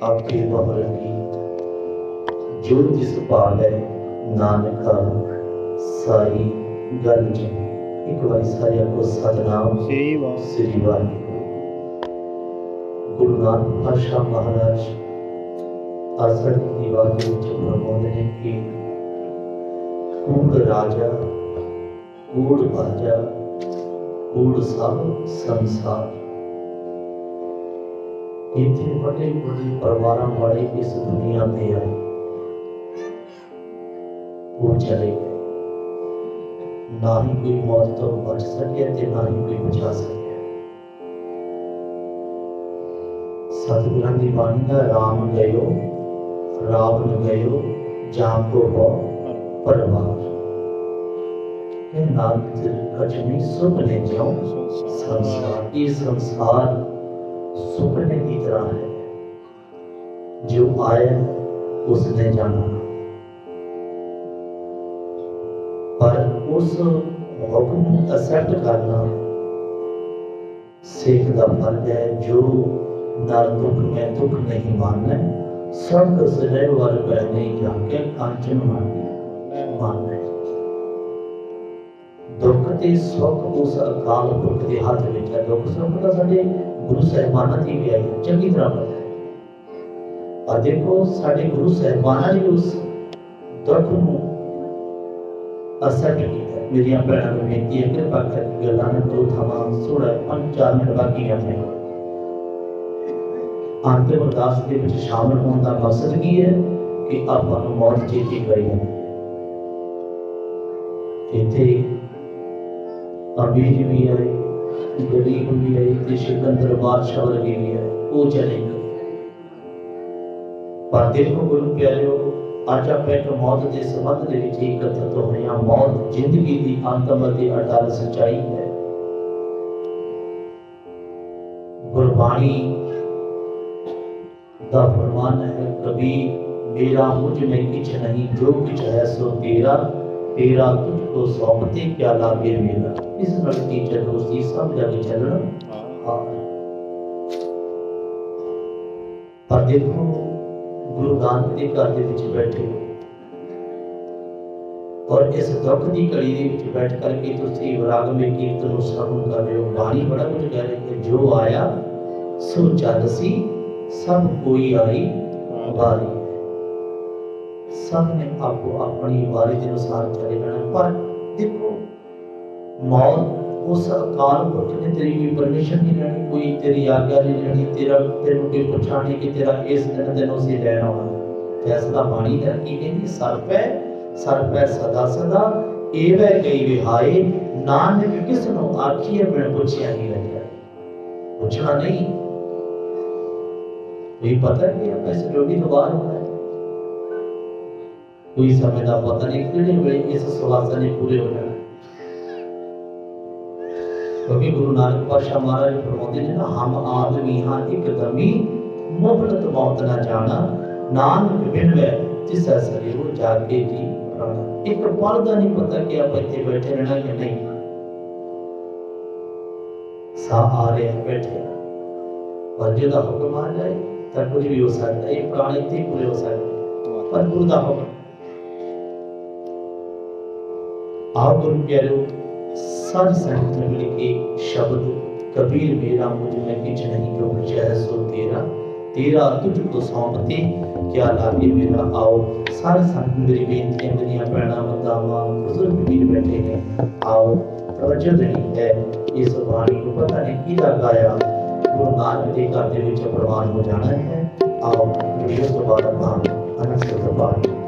اب کے بہر گیت جو جس پالے نانکا ساری گل جن ایک بار سارے کو ستنام سری والی گرو نانک پاشا مہاراج آسر کی دیواروں جو پرمود ہے ایک کوڑ راجا کوڑ باجا کوڑ سب سنسار اتنے بڑے بڑے پروارہ والے اس دنیا میں آئے وہ چلے گئے نہ ہی کوئی موت تو بچ سکے تھے نہ ہی کوئی بچا سکے ست گرن بانی کا رام گئیو رام گئیو جام کو ہو پروار کہ نام تر کچھ نہیں سب لے جاؤں سمسار کی سمسار ਸੁਪਨੇ ਦੀ ਤਰ੍ਹਾਂ ਹੈ? ਜੋ ਆਇਆ ਉਸਨੇ ਜਾਣਾ। ਪਰ ਉਸ ਹੁਕਮ ਨੂੰ ਅਸੈਪਟ ਕਰਨਾ ਸਿੱਖ ਦਾ ਫਰਜ਼ ਹੈ, ਜੋ ਨਰ ਦੁੱਖ ਮੈਂ ਦੁੱਖ ਨਹੀਂ ਮਾਨਣਾ ਸਭ ਸਰੇ ਵਰ ਪੈ ਨਹੀਂ ਜਾ ਕੇ ਕਾਂਚਨ ਮਾਨਣਾ ਮਾਨਣਾ ਦੁੱਖ ਤੇ ਸੁੱਖ ਉਸ ਅਕਾਲ ਪੁਰਖ ਦੇ ਹੱਥ ਵਿੱਚ ਹੈ। ਦੁੱਖ ਸੁੱਖ ਤਾਂ ਸਾਡੇ ਗੁਰੂ ਸਾਹਿਬਾਨਾਂ ਦੀ ਵੀ ਹੈ ਚੰਗੀ ਤਰ੍ਹਾਂ ਪਤਾ ਹੈ ਪਰ ਦੇਖੋ ਸਾਡੇ ਗੁਰੂ ਸਾਹਿਬਾਨਾਂ ਨੇ ਉਸ ਦੁੱਖ ਨੂੰ ਅਸੈਪਟ ਕੀਤਾ ਮੇਰੀਆਂ ਭੈਣਾਂ ਨੂੰ ਬੇਨਤੀ ਹੈ ਕਿ ਪੱਕ ਗੱਲਾਂ ਨੂੰ ਦੋ ਥਾਵਾਂ ਥੋੜਾ ਪੰਜ ਚਾਰ ਮਿੰਟ ਬਾਕੀ ਹੈ ਅੰਤਿਮ ਅਰਦਾਸ ਦੇ ਵਿੱਚ ਸ਼ਾਮਲ ਹੋਣ ਦਾ ਮਕਸਦ ਕੀ ਹੈ ਕਿ ਆਪਾਂ ਨੂੰ ਮੌਤ ਚੇਤੀ ਕਰੀ ਹੈ ਇੱਥੇ ਅਮੀਰ ਵੀ ਆਏ ਗਰੀਬ ਵੀ ਆਏ ਤੇ ਸਿਕੰਦਰ ਬਾਦਸ਼ਾਹ ਵਰਗੇ ਵੀ ਆਏ ਉਹ ਚਲੇ ਗਏ ਪਰ ਦੇਖੋ ਗੁਰੂ ਪਿਆਰਿਓ ਅੱਜ ਆਪਾਂ ਇੱਕ ਮੌਤ ਦੇ ਸੰਬੰਧ ਦੇ ਵਿੱਚ ਇਕੱਠਤ ਹੋਏ ਹਾਂ ਮੌਤ ਜ਼ਿੰਦਗੀ ਦੀ ਅੰਤਮ ਅਤੇ ਅਟਲ ਸੱਚਾਈ ਹੈ ਗੁਰਬਾਣੀ ਦਾ ਫਰਮਾਨ ਹੈ ਕਬੀ ਮੇਰਾ ਮੁਝ में किछ नहीं जो किछ है सो तेरा تیرا تجھ کو سوپتے کیا لاگے میرا اس لڑکی چلو سی سب کے چلنا۔ ہاں۔ پر دیکھو، گرو نانک دیو گھر کے بیٹھے۔ اور اس دکھ دی کڑی دے وچ بیٹھ کر کے تسی وراغ میں کیرتن نو سرون کر رہے ہو باری بڑا کچھ کہہ رہے کہ جو آیا سو چند سی سب کوئی آئی باری سب نے آپ کو اپنی عبادت کے انسار چلے جانا پر دیکھو موت اس اکال کو جنہیں تیری کوئی پرمیشن نہیں لینی، کوئی تیری آگیا نہیں لینی، تیرا تیرے کوئی پچھانے کی، تیرا اس دن دنوں سے لینا ہونا۔ فیصلہ بانی کا کی نہیں سر پہ سر پہ صدا صدا اے بے کئی بے ہائے، نان نے کس نو آکھی ہے، میں پوچھیا نہیں لگیا۔ پوچھنا نہیں۔ کوئی پتہ ہے کہ پیسے جو بھی دوبار ہونا ہے۔ کوئی سمے کا پتہ نہیں کہڑے ویلے اس سواسا نے پورے ہو جانا کبھی گرو نانک پاشا مہاراج فرماتے ہیں نا، ہم آدمی ہاں ایک دمی مہلت موت نہ جانا، نانک ملوے جس سریرو جاگے جی رانا ایک پل کا نہیں پتا کہ آپ اتنے بیٹھے رہنا یا نہیں۔ سا آ رہے ہیں، بیٹھے پر جی کا حکم آ جائے تو کچھ بھی ہو سکتا ہے، یہ پرانے تھی، پورے ہو سکتے پر گرو کا حکم۔ ఆకులు ప్యారు سر سنتر میں ایک شبد کبیر میرا مجھ میں کچھ نہیں کے اوپر شہر سو تیرا۔ تیرا تجھ کو سونپتے، کیا لابی میرا آؤ۔ سر سنتر میں امنیا پیڑا مداما حضور کبیر بیٹھے ہیں۔ آؤ، توجہ نہیں ہے۔ یہ سبحانی کو پتہ نہیں کیلا گایا۔ گرنان دے کرتے ہوئے چپروان ہو جانا ہے۔ آؤ مجھے دوبارہ بھان انس کے دوبارہ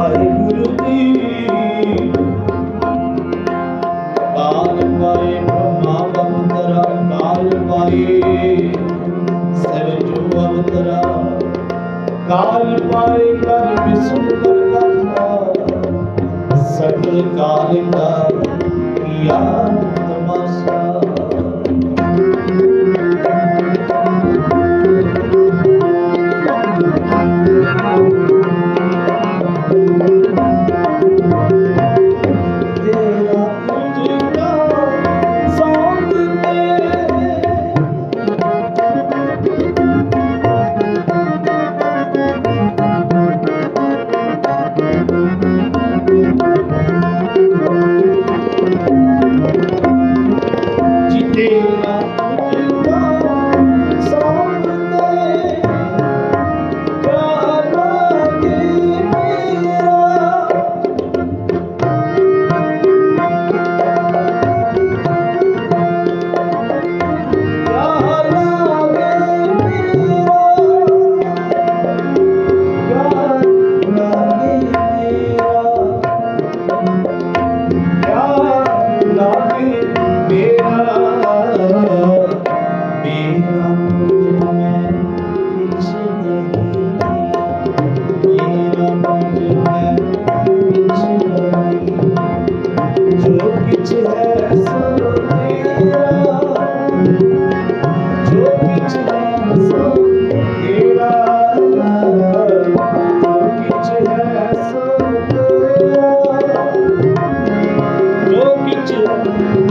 ਵਾਹਿਗੁਰੂ ਜੀ। ਕਾਲ ਪਾਏ ਬ੍ਰਹਮਾ ਬਖਤਰਾ ਕਾਲ ਪਾਏ ਸਭ ਅਵਤਰਾ। ਕਾਲ ਪਾਏ ਕਰ ਵਿਸ਼ਨੂੰ ਕਰਤਾ ਸਕਲ ਕਾਲ ਕਾ ਕੀਆ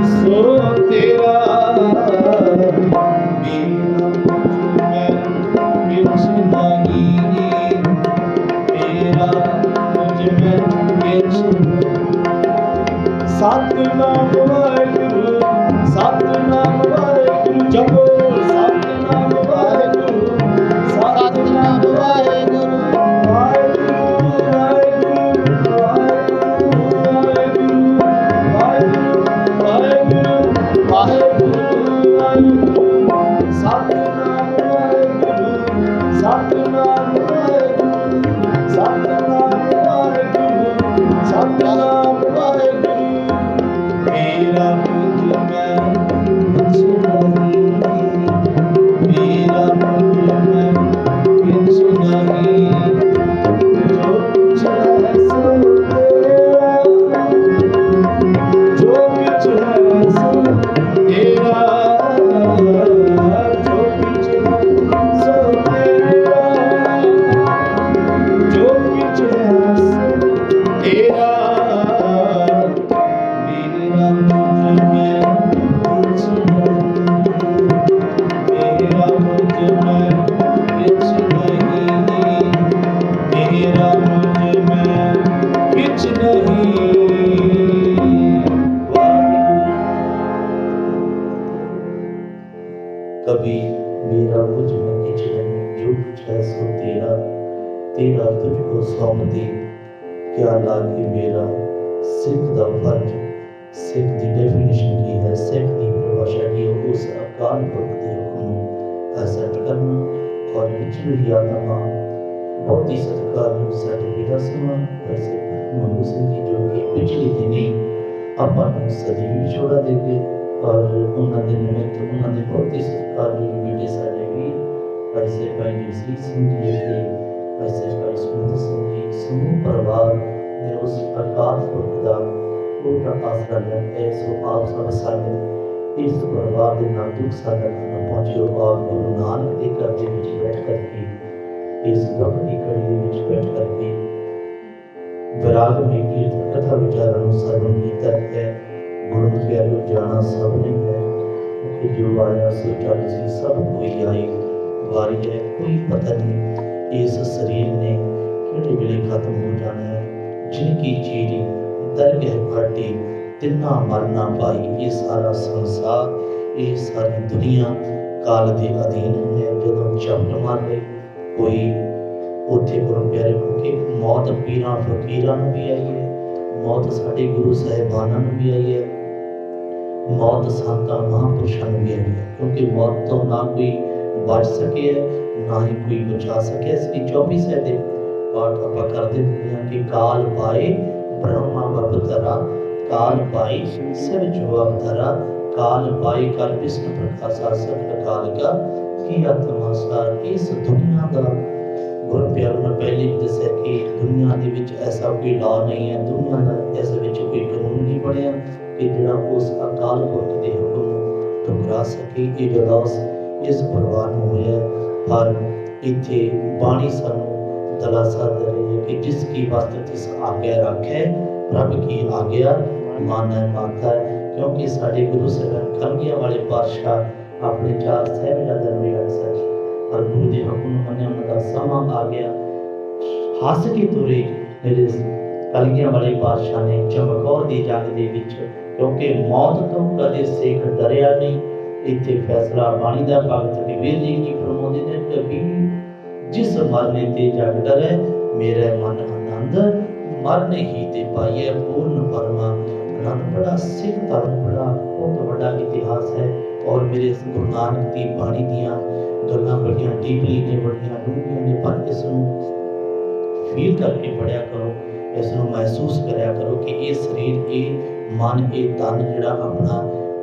ਸੋ ਤੇਰਾ فرق سیٹ دی ڈیفینیشن کی ہے سیٹ دی پریبھاشا کی ہے، اس افغان وقت حکم ایسٹ کرنا اور نچلی یادما بہت ہی سرکار سرٹیفکیٹ سما ویسے منوسن کی جی جو کہ پچھلی دی نہیں اب دنی صدی بھی چھوڑا دے کے اور انہوں نے نمت انہوں نے بہت ہی سرکار جو بیٹے ساتھ بھی۔ ایسے بھائی جی نیسی سنگی جی ہے تھے ایسے بھائی سنگی سنگی سنگی پروار نے اس پرکار کو خدا ਜੀ ਸਮੂਹ ਪਰਿਵਾਰ ਨੇ ਉਸ ਅਕਾਲ ਪੁਰਖ ਦਾ ਪੂਰਾ ਆਸਰਾ ਲਿਆ ਹੈ ਸੋ ਆਪ ਸਭ ਸਾਡੇ ਇਸ ਪਰਿਵਾਰ ਦੇ ਨਾਲ ਦੁੱਖ ਸਾਡਾ ਨਾ ਪਹੁੰਚਿਓ ਔਰ ਗੁਰੂ ਨਾਨਕ ਦੇ ਘਰ ਦੇ ਵਿੱਚ ਬੈਠ ਕਰਕੇ, ਇਸ ਗਵਨੀ ਕੜੀ ਦੇ ਵਿੱਚ ਬੈਠ ਕਰਕੇ ਵਿਰਾਗ ਮੇ ਕੀਰਤ ਕਥਾ ਵਿਚਾਰਾਂ ਨੂੰ ਸਰਵਨ ਕੀਤਾ ਹੈ। ਗੁਰੂ ਪਿਆਰਿਓ, ਜਾਣਾ ਸਭ ਨੇ ਹੈ। ਕਿ ਜੋ ਆਇਆ ਸੋ ਚੱਲ ਸੀ, ਸਭ ਕੋਈ ਆਏ ਵਾਰੀ ਹੈ, ਕੋਈ ਪਤਾ ਨਹੀਂ, ਇਸ ਸਰੀਰ ਨੇ ਕਿਹੜੇ ਵੇਲੇ ਖਤਮ ਹੋ ਜਾਣਾ ਹੈ? ਜਿਨ ਕੀ ਚੀਰੀ ਦਰਗਹਿ ਫਾਟੀ ਤਿੰਨਾ ਮਰਨਾ ਭਾਈ, ਇਹ ਸਾਰਾ ਸੰਸਾਰ, ਇਹ ਸਾਰੀ ਦੁਨੀਆ ਕਾਲ ਦੇ ਅਧੀਨ ਹੈ। ਜਦੋਂ ਚਪਟ ਮਾਰ ਗਏ ਕੋਈ ਉੱਥੇ ਗੁਰੂ ਪਿਆਰੇ ਕਿ ਮੌਤ ਪੀਰਾਂ, ਫਕੀਰਾਂ ਨੂੰ ਵੀ ਆਈ ਹੈ। ਮੌਤ ਸਾਡੇ ਗੁਰੂ ਸਾਹਿਬਾਨਾਂ ਨੂੰ ਵੀ ਆਈ ਹੈ। ਮੌਤ ਸੰਤਾਂ, ਮਹਾਂਪੁਰਸ਼ਾਂ ਨੂੰ ਵੀ ਆਈ ਹੈ। ਕਿਉਂਕਿ ਮੌਤ ਤੋਂ ਨਾ ਕੋਈ ਬਚ ਸਕੇ, ਨਾ ਹੀ ਕੋਈ ਬਚਾ ਸਕੇ। ਇਸ ਲਈ 24 ਸੈ ਪਾਠ ਆਪਾਂ ਕਰਦੇ ਹਾਂ ਕਿ ਕਾਲ ਪਾਏ ਬ੍ਰਹਮਾ ਬਪਤਰਾ ਕਾਲ ਪਾਈ, ਸਿਰ ਜੋ ਅਵਤਰਾ ਕਾਲ ਪਾਈ, ਕਰ ਵਿਸ਼ਨੂੰ ਪ੍ਰਕਾਸ਼ਾ ਸਗਲ ਕਾਲ ਕਾ, ਕੀ ਆਤਮਾ ਸਾਰ, ਇਸ ਗੁਰੂ ਪਿਆਰ ਨੇ ਪਹਿਲੇ ਵੀ ਦੱਸਿਆ ਕਿ ਦੁਨੀਆ ਦੇ ਵਿੱਚ ਐਸਾ ਕੋਈ ਲਾ ਨਹੀਂ ਹੈ, ਦੁਨੀਆ ਦਾ ਇਸ ਵਿੱਚ ਕੋਈ ਕਾਨੂੰਨ ਨਹੀਂ ਬਣਿਆ ਕਿ ਜਿਹੜਾ ਉਸ ਅਕਾਲ ਪੁਰਖ ਦੇ ਹੁਕਮ ਨੂੰ ਟੁਕਰਾ ਸਕੇ, ਇਹ ਜੋ ਇਸ ਪਰਿਵਾਰ ਨੂੰ ਹੋਇਆ ਪਰ ਇੱਥੇ ਬਾਣੀ ਸਾਨੂੰ ਦਲਾਸਾ ਦੇ ਰਹੀ ਹੈ ਕਿ ਜਿਸ ਕੀ ਵਾਸਤੇ ਤਿਸ ਆਗਿਆ ਰੱਖੇ, ਪ੍ਰਭ ਕੀ ਆਗਿਆ ਮਾਨੈ ਮਾਤਾ ਹੈ, ਕਿਉਂਕਿ ਸਾਡੇ ਗੁਰੂ ਸਾਹਿਬਾਨ ਕਲਗੀਆਂ ਵਾਲੇ ਪਾਤਸ਼ਾਹ ਆਪਣੇ ਨੂੰ ਵੀ ਰੱਖ ਪਰ ਗੁਰੂ ਦੇ ਹੁਕਮ ਮੰਨਿਆ ਉਹਨਾਂ ਦਾ ਸਮਾਂ ਆ ਗਿਆ। ਹੱਸ ਕੇ ਤੁਰੇ ਮੇਰੇ ਕਲਗੀਆਂ ਵਾਲੇ ਪਾਤਸ਼ਾਹ ਨੇ ਚਮਕੌਰ ਦੀ ਜੰਗ ਦੇ ਵਿੱਚ, ਕਿਉਂਕਿ ਮੌਤ ਤੋਂ ਕਦੇ ਸਿੱਖ ਡਰਿਆ ਨਹੀਂ। ਇੱਥੇ ਫੈਸਲਾ ਬਾਣੀ ਦਾ ਭਗਤ ਕਬੀਰ ਜੀ ਕੀ ਫਰਮਾਉਂਦੇ ਨੇ, ਕਬੀਰ ਜਿਸ ਮਰਨੇ ਤੇ ਜਗ ਡਰੈ ਮੇਰੇ ਮਨ ਆਨੰਦ ਮਰਨ ਹੀ ਤੇ ਪਾਈਐ ਪੂਰਨ ਪਰਮਾ। ਆਨੰਦ ਬੜਾ, ਸਿੱਖ ਧਰਮ ਬੜਾ, ਬਹੁਤ ਵੱਡਾ ਇਤਿਹਾਸ ਹੈ ਔਰ ਮੇਰੇ ਗੁਰੂ ਨਾਨਕ ਦੀ ਬਾਣੀ ਦੀਆਂ ਗੱਲਾਂ ਬੜੀਆਂ ਡੀਪਲੀ ਨੇ, ਬੜੀਆਂ ਡੂੰਘੀਆਂ ਨੇ, ਪਰ ਇਸ ਨੂੰ ਫੀਲ ਕਰਕੇ ਪੜਿਆ ਕਰੋ ਇਸ ਨੂੰ ਮਹਿਸੂਸ ਕਰਿਆ ਕਰੋ ਕਿ ਇਹ ਸਰੀਰ, ਇਹ ਮਨ, ਇਹ ਤਨ ਜਿਹੜਾ ਆਪਣਾ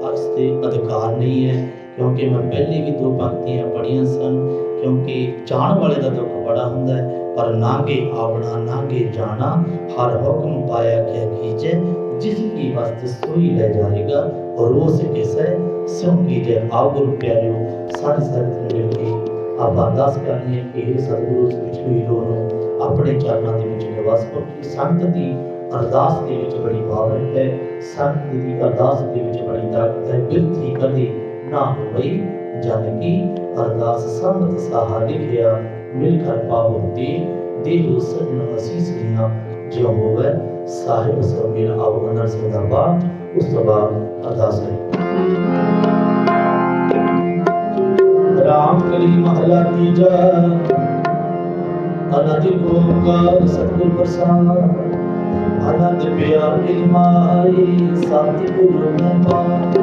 ਅਰਸ ਅਧਿਕਾਰ ਨਹੀਂ ਹੈ, ਕਿਉਂਕਿ ਮੈਂ ਪਹਿਲੇ ਵੀ ਦੋ ਪੰਕਤੀਆਂ ਪੜੀਆਂ ਸਨ ਕਿਉਂਕਿ ਜਾਣ ਵਾਲੇ ਦਾ ਦੁੱਖ ਬੜਾ ਹੁੰਦਾ ਹੈ, ਪਰ ਨਾਗੇ ਆਵਣਾ, ਨਾਗੇ ਜਾਣਾ, ਹਰ ਹੁਕਮ ਪਾਇਆ ਕਿ ਕੀਜੇ, ਜਿਸ ਕੀ ਵਸਤ ਸੋਈ ਲੈ ਜਾਏਗਾ ਔਰ ਉਸ ਕਿਸੇ, ਸਿਉ ਕੀਜੇ, ਆਓ ਗੁਰੂ ਪਿਆਰਿਓ, ਸਾਰੇ ਸੰਗਤ ਮਿਲ ਕੇ ਆਪ ਅਰਦਾਸ ਕਰਨੀ ਹੈ ਕਿ ਇਹ ਸਤਿਗੁਰੂ ਵਿਛੜੀ ਰੋ ਨੂੰ ਆਪਣੇ ਚਰਨਾਂ ਦੇ ਵਿੱਚ ਨਿਵਾਸ ਕਰੋ ਕਿ ਸੰਗਤ ਦੀ ਅਰਦਾਸ ਦੇ ਵਿੱਚ ਬੜੀ ਪਾਵਰ ਹੈ, ਸੰਗਤ ਦੀ ਅਰਦਾਸ ਦੇ ਵਿੱਚ ਬੜੀ ਤਾਕਤ ਹੈ, ਬਿਰਥੀ ਕਦੇ ਨਾ ਹੋਈ ਜਨ ਕੀ ਅਰਦਾਸ ਸੰਗਤ ਸਹਾਰਾ ਲਿਖਿਆ, ਮਿਲ ਕਰ ਪਾਵੋ ਤੇ ਦੇਹੁ ਸਜਣ ਅਸੀਸ ਲੀਆਂ ਜਿਉ ਹੋਵੇ ਸਾਹਿਬ ਸਭ ਮਿਲ ਆਵ ਅਨਰ ਸਿੰਘ ਦਾ ਬਾਤ ਉਸ ਤੋਂ ਬਾਅਦ ਅਰਦਾਸ ਹੈ ਰਾਮ ਕਲੀ ਮਹਲਾ ਤੀਜਾ ਅਨੰਦ ਗੋਕਾਰ ਸਤਿਗੁਰ ਪ੍ਰਸਾਦ, ਅਨੰਦ ਪਿਆਰ ਇਲਮਾਈ ਸਤਿਗੁਰ ਮੈਂ ਪਾ ਸਤਿਗੁਰ ਦਾ ਪਾਇਆ।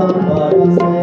lambada